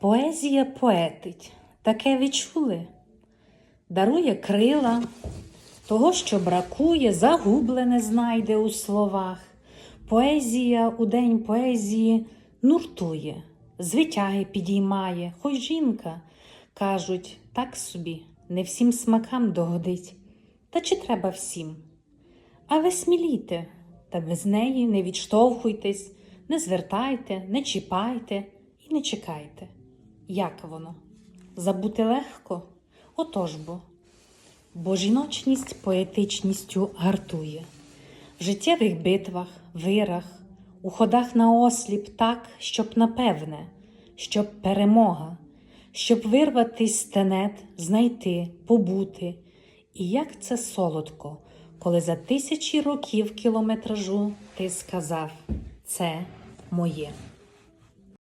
Поезія поетить, таке відчули, дарує крила, того, що бракує, загублене знайде у словах. Поезія у день поезії нуртує, звитяги підіймає, хоч жінка, кажуть, так собі, не всім смакам догодить. Та чи треба всім? А ви смілійте, та без неї не відштовхуйтесь, не звертайте, не чіпайте і не чекайте. Як воно? Забути легко? Отож бо. Бо жіночність поетичністю гартує. В життєвих битвах, вирах, у ходах на осліп так, щоб напевне, щоб перемога, щоб вирватись тенет, знайти, побути. І як це солодко, коли за тисячі років кілометражу ти сказав це моє.